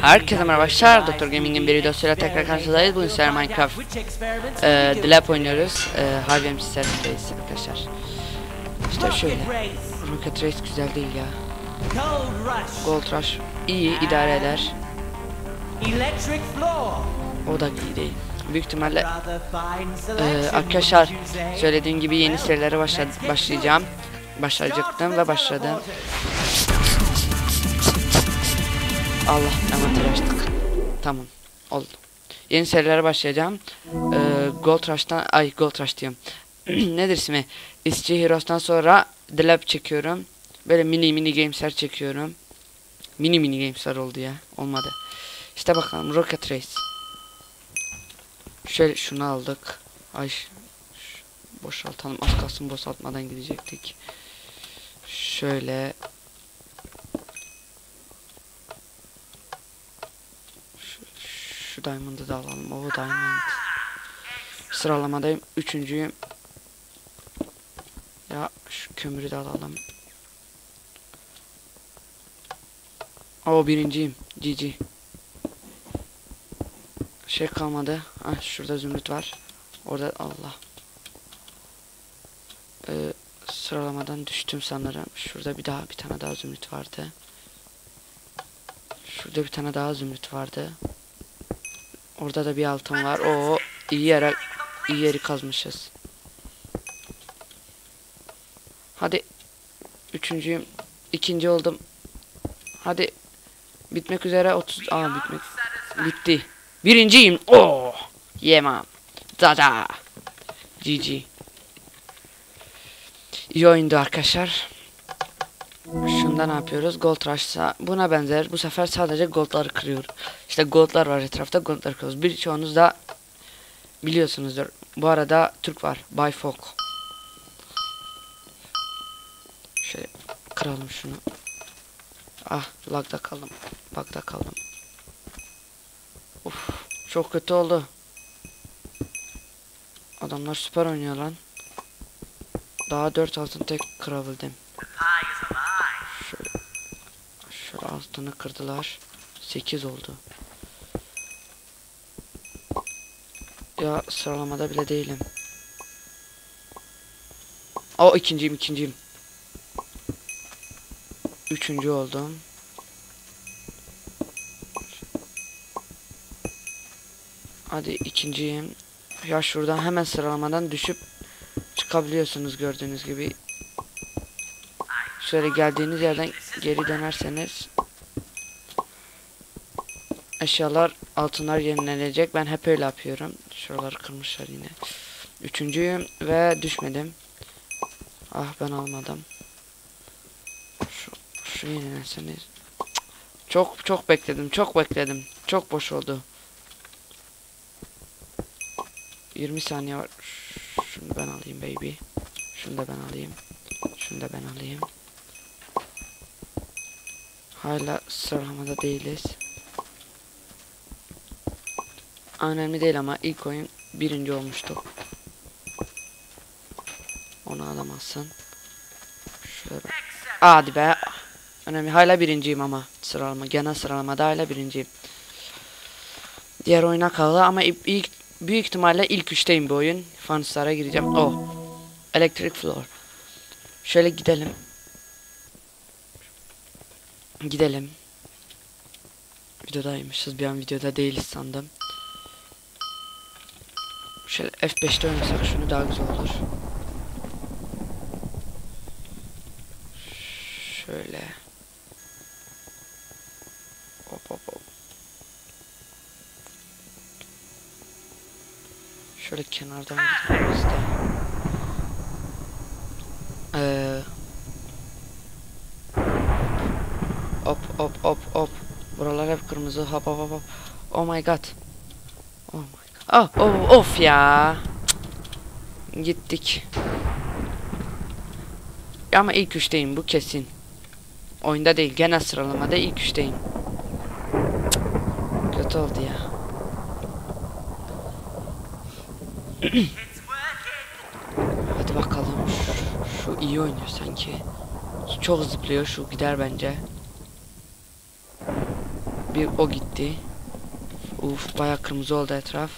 Herkese merhaba arkadaşlar. Doktor Gaming'in bir videosuyla tekrar karşınızdayız. Bugün sizlerle Minecraft e, The Lab oynuyoruz. E, Harvey MC servisteyiz arkadaşlar. İşte şöyle. Rocket Race güzel değil ya. Gold Rush iyi idare eder. O da iyi değil. Büyük ihtimalle e, arkadaşlar söylediğim gibi yeni serilere başla başlayacağım. Başlayacaktım ve başladım. Allah envanter açtık. Tamam. Oldu. Yeni serilere başlayacağım. Ee, Gold Rush'tan ay Gold Rush diyorum. Nedir ismi? İSC Heroes'tan sonra The Lab çekiyorum. Böyle mini mini gamesler çekiyorum. Mini mini gamesler oldu ya. Olmadı. İşte bakalım Rocket Race. Şöyle şunu aldık. Ay boşaltalım. Az kalsın boşaltmadan gidecektik. Şöyle Şu, şu diamond'ı da alalım. O diamond. Sıralamadayım. Üçüncüyüm. Ya şu kömürü de alalım. O birinciyim. GG. Şey kalmadı. Ah şurada zümrüt var. Orada Allah. Ee, sıralamadan düştüm sanırım. Şurada bir daha bir tane daha zümrüt vardı. Şurada bir tane daha zümrüt vardı. Orada da bir altın var. O iyi yere iyi yeri kazmışız. Hadi. Üçüncüyüm. ikinci oldum. Hadi. Bitmek üzere 30. Aa bitmek. Bitti. Birinciyim. Oo. Yemem. Dada. GG. İyi oyundu arkadaşlar. Şunda ne yapıyoruz? Gold Rush'sa buna benzer. Bu sefer sadece goldları kırıyor. İşte goldlar var etrafta goldları kırıyoruz. Birçoğunuz da biliyorsunuzdur. Bu arada Türk var. Bay Fok. Şöyle kıralım şunu. Ah lagda kaldım. Lagda kaldım. Uf çok kötü oldu. Adamlar süper oynuyor lan. Daha 4 altın tek kırabildim. Şöyle, şöyle altını kırdılar. 8 oldu. Ya sıralamada bile değilim. O ikinciyim ikinciyim. Üçüncü oldum. Hadi ikinciyim. Ya şuradan hemen sıralamadan düşüp çıkabiliyorsunuz gördüğünüz gibi. Şöyle geldiğiniz yerden geri dönerseniz eşyalar altınlar yenilenecek. Ben hep öyle yapıyorum. Şuraları kırmışlar yine. Üçüncüyüm ve düşmedim. Ah ben almadım. Şu, şu yenilenseniz. Çok çok bekledim. Çok bekledim. Çok boş oldu. 20 saniye var. Şunu ben alayım baby. Şunu da ben alayım. Şunu da ben alayım. Hala sıralamada değiliz. Önemli değil ama ilk oyun birinci olmuştu. Onu alamazsın. Şöyle. Hadi be. Önemli. Hala birinciyim ama sıralama. Genel sıralamada hala birinciyim. Diğer oyuna kaldı ama ilk büyük ihtimalle ilk üçteyim bu oyun. Fanslara gireceğim. Oh. Electric Floor. Şöyle gidelim. Gidelim. Videodaymışız. Bir an videoda değiliz sandım. Şöyle F5'te oynasak şunu daha güzel olur. Şöyle. Hop hop hop. Şöyle kenardan de. Ee, hop hop hop hop. Buralar hep kırmızı. Hop hop hop. Oh my god. Oh my god. Ah, oh, of ya. Gittik. Ama ilk üçteyim bu kesin. Oyunda değil genel sıralamada ilk üçteyim. Cık. Kötü oldu ya. Hadi bakalım. Şu, şu iyi oynuyor sanki. Çok zıplıyor şu gider bence. Bir o gitti. Uf baya kırmızı oldu etraf.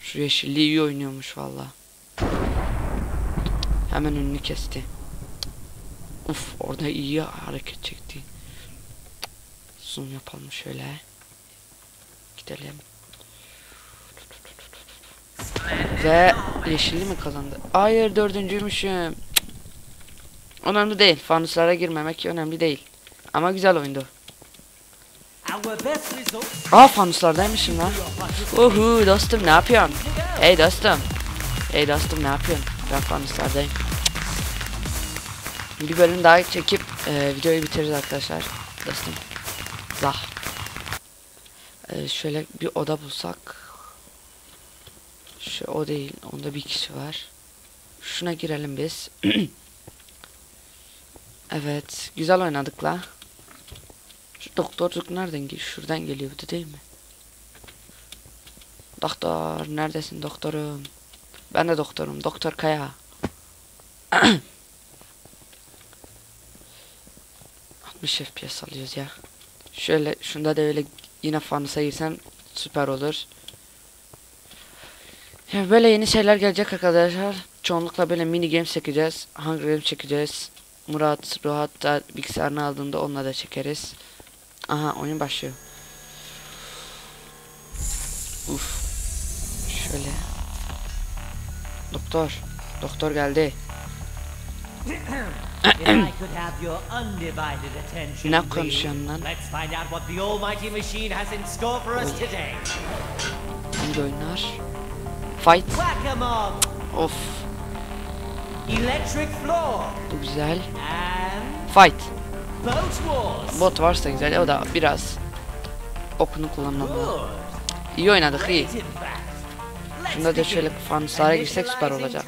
Şu yeşilliği iyi oynuyormuş valla. Hemen önünü kesti. Uf orada iyi hareket çekti. Zoom yapalım şöyle. Gidelim. Ve yeşilli mi kazandı? Hayır dördüncüymüşüm. Önemli değil. Fanuslara girmemek önemli değil. Ama güzel oyundu. Aa fanuslardaymışım lan. Uhu dostum ne yapıyorsun? Hey dostum. Hey dostum ne yapıyorsun? Ben fanuslardayım. Bir bölüm daha çekip e, videoyu bitiririz arkadaşlar. Dostum. Zah. E, şöyle bir oda bulsak. Şu o değil. Onda bir kişi var. Şuna girelim biz. evet. Güzel oynadık la. Şu doktorluk nereden geliyor? Şuradan geliyordu değil mi? Doktor neredesin doktorum? Ben de doktorum. Doktor Kaya. ...60 FPS alıyoruz ya. Şöyle şunda da öyle yine fanusa girsen süper olur. Ya böyle yeni şeyler gelecek arkadaşlar. Çoğunlukla böyle mini game çekeceğiz. Hunger Games çekeceğiz. Murat, Ruhat da bilgisayarını aldığında onunla da çekeriz. Aha oyun başlıyor. Uf. Şöyle. Doktor. Doktor geldi. Ne konuşuyorsun lan? Let's find out what the almighty machine has in store for us today. Hangi oyunlar? Fight. Of. electric floor, Bu güzel. Fight. Bot varsa güzel. O da biraz okunu kullanmalı. İyi oynadık iyi. Şunda da şöyle fanuslara girsek süper olacak.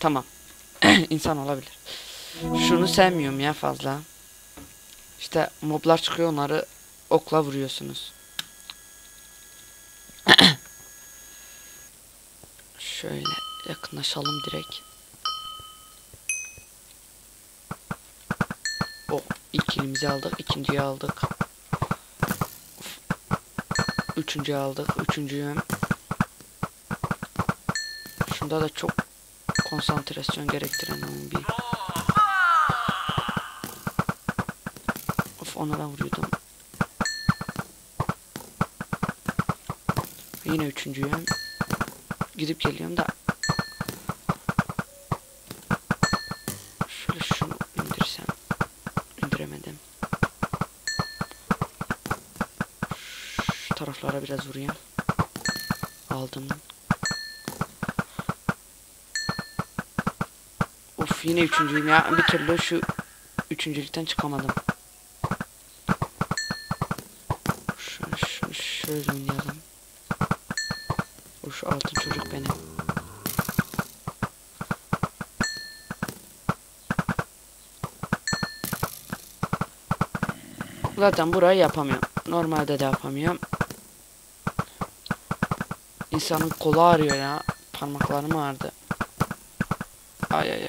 Tamam. İnsan olabilir. Şunu sevmiyorum ya fazla. İşte moblar çıkıyor onları okla vuruyorsunuz. Şöyle yakınlaşalım direkt. O ilk kilimizi aldık, ikinciyi aldık. Üçüncüyü aldık, üçüncüyü. Şunda da çok konsantrasyon gerektiren bir. Of ona da vuruyordum. Yine üçüncüyüm. Gidip geliyorum da. Taraflara biraz vurayım. Aldım. Of yine üçüncüyüm ya. Bir türlü şu üçüncülükten çıkamadım. Şunu, şunu şöyle oynayalım. O şu altın çocuk benim. Zaten burayı yapamıyorum. Normalde de yapamıyorum. İnsanın kolu ağrıyor ya. Parmaklarım ağrıdı. Ay ay ay.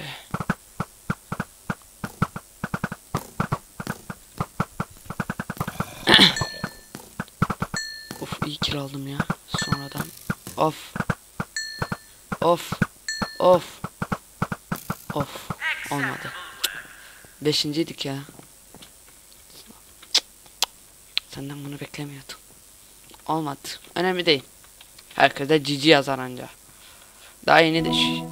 of iyi kill aldım ya. Sonradan. Of. Of. Of. Of. Olmadı. Beşinciydik ya. Senden bunu beklemiyordum. Olmadı. Önemli değil. Herkese cici yazar anca. Daha yeni de şu.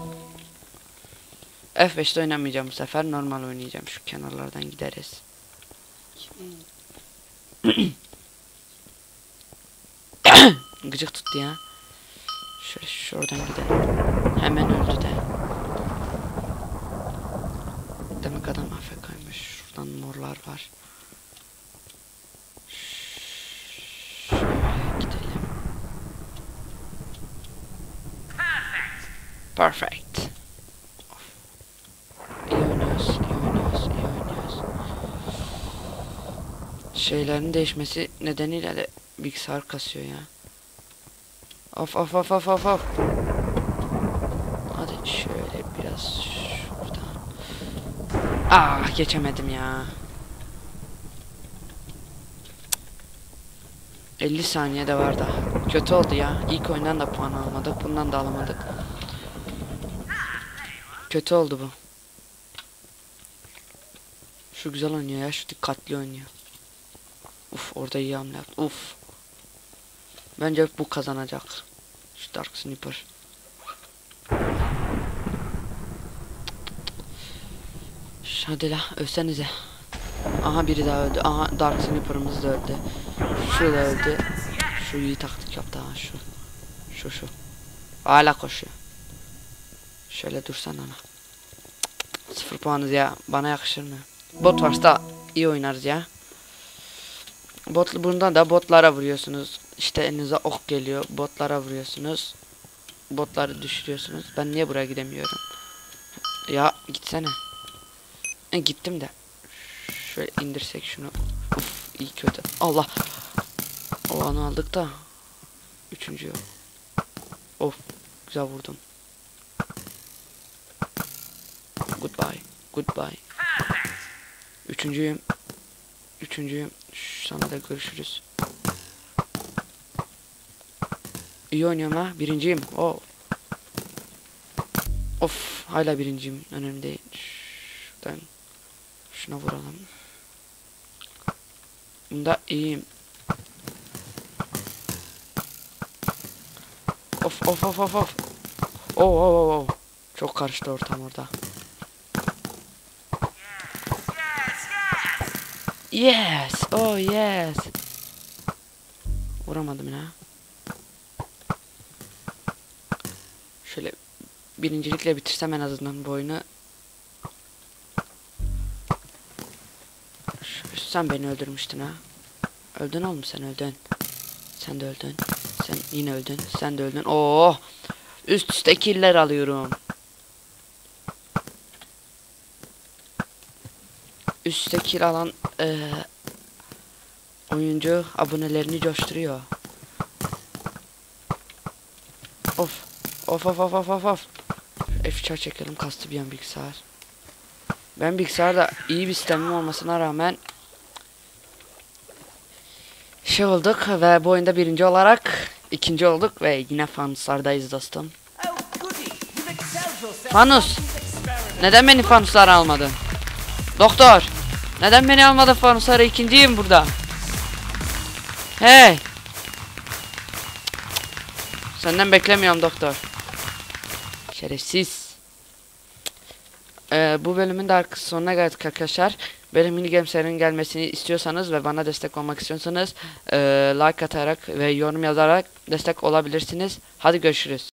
F5'te oynamayacağım bu sefer. Normal oynayacağım. Şu kenarlardan gideriz. Gıcık tuttu ya. Şöyle şuradan gidelim. Hemen öldü de. Demek adam AFK'ymış. Şuradan morlar var. Şöyle gidelim. Perfect. Oynuyoruz, iyi oynuyoruz. Şeylerin değişmesi nedeniyle de bilgisayar kasıyor ya. Of of of of of of. Hadi şöyle biraz şuradan. Ah geçemedim ya. 50 saniye de var daha. Kötü oldu ya. İlk oyundan da puan almadık. Bundan da alamadık. Kötü oldu bu. Şu güzel oynuyor ya. Şu dikkatli oynuyor. Uf orada iyi hamle yaptı. Uf. Bence bu kazanacak. Şu Dark Sniper. Hadi la ölsenize. Aha biri daha öldü. Aha Dark Sniper'ımız da öldü. Şu da öldü. Şu iyi taktik yaptı ha şu. Şu şu. Hala koşuyor. Şöyle dursan ana. Sıfır puanız ya. Bana yakışır mı? Bot varsa iyi oynarız ya. Bot bundan da botlara vuruyorsunuz. İşte elinize ok geliyor. Botlara vuruyorsunuz. Botları düşürüyorsunuz. Ben niye buraya gidemiyorum? Ya gitsene. E, gittim de. Şöyle indirsek şunu. Uf, iyi kötü. Allah. Olanı aldık da. Üçüncü. Of. Güzel vurdum. Goodbye. Goodbye. Üçüncüyüm. Üçüncüyüm. Şş, Sana da görüşürüz. İyi oynuyorum ha. Birinciyim. Oh. Of. Hala birinciyim. Önemli değil. Şuradan. Şuna vuralım. Bunda iyiyim. Of of of of of. Oh oh oh oh. Çok karıştı ortam orada. Yes. Oh yes. Vuramadım ya. Şöyle birincilikle bitirsem en azından bu oyunu. Sen beni öldürmüştün ha. Öldün oğlum sen öldün. Sen de öldün. Sen yine öldün. Sen de öldün. Oo! Üst üste killer alıyorum. Üst üste kill alan eee, oyuncu abonelerini coşturuyor. Of. Of of of of of of. F3 çekelim kastı bir an bilgisayar. Ben bilgisayarda iyi bir sistemim olmasına rağmen şey olduk ve bu oyunda birinci olarak ikinci olduk ve yine fanuslardayız dostum. Oh. Fanus. Neden beni fanuslara almadın? Doktor. Neden beni almadı fanuslara ikinciyim burada. Hey. Senden beklemiyorum doktor. Şerefsiz. Ee, bu bölümün de arka sonuna geldik arkadaşlar. Böyle mini gameslerin gelmesini istiyorsanız ve bana destek olmak istiyorsanız ee, like atarak ve yorum yazarak destek olabilirsiniz. Hadi görüşürüz.